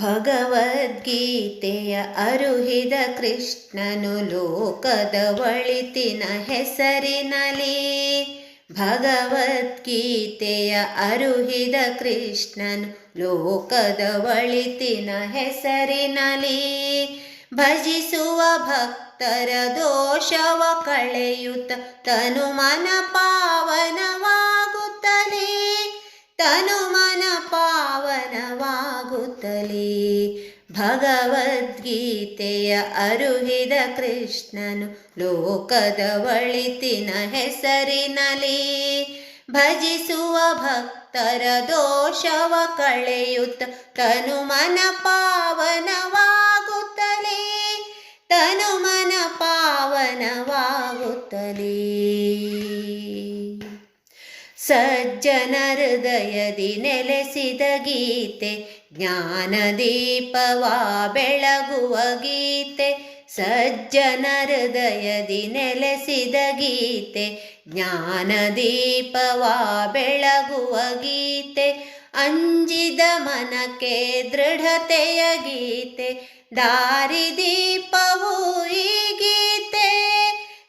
ಭಗವದ್ಗೀತೆಯ ಅರುಹಿದ ಕೃಷ್ಣನು ಲೋಕದ ಒಳಿತಿನ ಹೆಸರಿನಲಿ ಭಗವದ್ಗೀತೆಯ ಅರುಹಿದ ಕೃಷ್ಣನು ಲೋಕದ ಒಳಿತಿನ ಹೆಸರಿನಲಿ ಭಜಿಸುವ ಭಕ್ತರ ದೋಷವ ಕಳೆಯುತ್ತ ತನು ಮನ ಪಾವನವಾಗುತ್ತಲೇ ತನು ಮನ ಪಾವನವಾಗುತ್ತಲೇ ಭಗವದ್ಗೀತೆಯ ಅರುಹಿದ ಕೃಷ್ಣನು ಲೋಕದ ಒಳಿತಿನ ಹೆಸರಿನಲಿ. ಭಜಿಸುವ ಭಕ್ತರ ದೋಷವ ಕಳೆಯುತ್ತ ತನುಮನ ಪಾವನವಾಗುತ್ತಲೇ ತನುಮನ ಪಾವನವಾಗುತ್ತಲೇ ಸಜ್ಜನ ಹೃದಯದಿ ನೆಲೆಸಿದ ಗೀತೆ, ಜ್ಞಾನದೀಪವಾ ಬೆಳಗುವ ಗೀತೆ ಸಜ್ಜನ ಹೃದಯದಿ ನೆಲೆಸಿದ ಗೀತೆ, ಜ್ಞಾನದೀಪವಾ ಬೆಳಗುವ ಗೀತೆ, ಅಂಜಿದ ಮನಕ್ಕೆ ದೃಢತೆಯ ಗೀತೆ, ದಾರಿದೀಪವು ಈ ಗೀತೆ,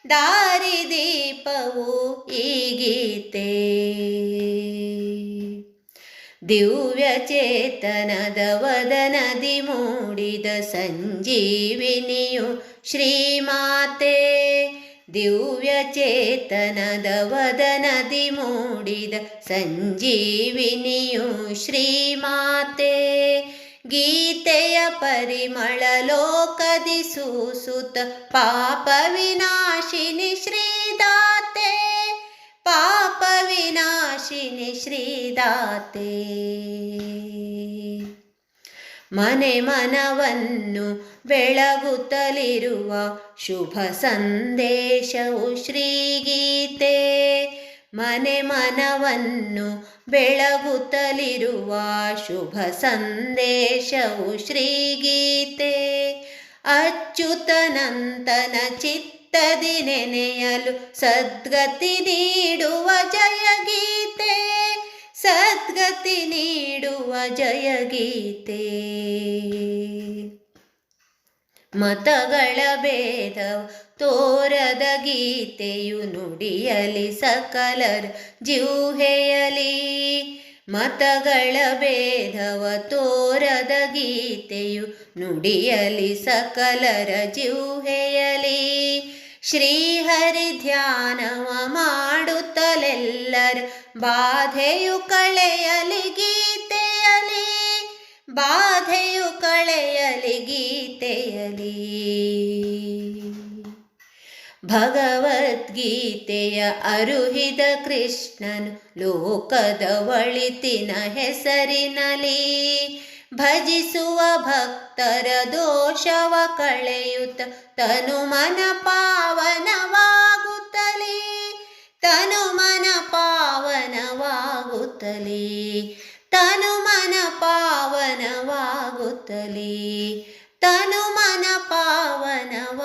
ದಾರಿದೀಪವು ಈ ಗೀತೆ. ದಿವ್ಯ ಚೇತನದ ವದನದಿ ಮೂಡಿದ ಸಂಜೀವಿನಿಯು ಶ್ರೀಮಾತೆ. ದಿವ್ಯಚೇತನದ ವದನದಿ ಮೂಡಿದ ಸಂಜೀವಿನಿಯು ಶ್ರೀಮಾತೆ. ಗೀತೆಯ ಪರಿಮಳ ಲೋಕದಿ ಸೂಸುತ ಪಾಪ ವಿನಾಶಿನಿ ಶ್ರೀದಾತೆ ಶ್ರೀದಾತೆ. ಮನೆ ಮನವನ್ನು ಬೆಳಗುತ್ತಲಿರುವ ಶುಭ ಸಂದೇಶವು ಶ್ರೀಗೀತೆ. ಮನೆ ಮನವನ್ನು ಬೆಳಗುತ್ತಲಿರುವ ಶುಭ ಸಂದೇಶವು ಶ್ರೀಗೀತೆ. ಅಚ್ಯುತನಂತನ ಚಿತ್ತದಿ ನೆನೆಯಲು ಸದ್ಗತಿ ನೀಡುವ ಜಯಗೀತೆ. ಸದ್ಗತಿ ನೀಡುವ ಜಯಗೀತೆ. ಮತಗಳ ಭೇದ ತೋರದ ಗೀತೆಯು ನುಡಿಯಲಿ ಸಕಲರ ಜಿಹ್ವೆಯಲಿ ಮತಗಳ ಭೇದವ ತೋರದ ಗೀತೆಯು ನುಡಿಯಲಿ ಸಕಲರ ಜಿಹ್ವೆಯಲಿ ಶ್ರೀಹರಿ ಧ್ಯಾನವ ಮಾಡುತ್ತಲೆಲ್ಲರ ಬಾಧೆಯು ಕಳೆಯಲಿ ಗೀತೆಯಲಿ, ಬಾಧೆಯು ಕಳೆಯಲಿ ಗೀತೆಯಲಿ. ಭಗವದ್ಗೀತೆಯ ಅರುಹಿದ ಕೃಷ್ಣನು ಲೋಕದ ಒಳಿತಿನ ಹೆಸರಿನಲಿ ಭಜಿಸುವ ಭಕ್ತರ ದೋಷವ ಕಳೆಯುತ್ತ ತನು ಮನ ಪಾವನವಾಗುತ್ತಲೇ ತನು ಮನ ಪಾವನವಾಗುತ್ತಲೇ ತನು ಮನ ಪಾವನವಾಗುತ್ತಲೇ.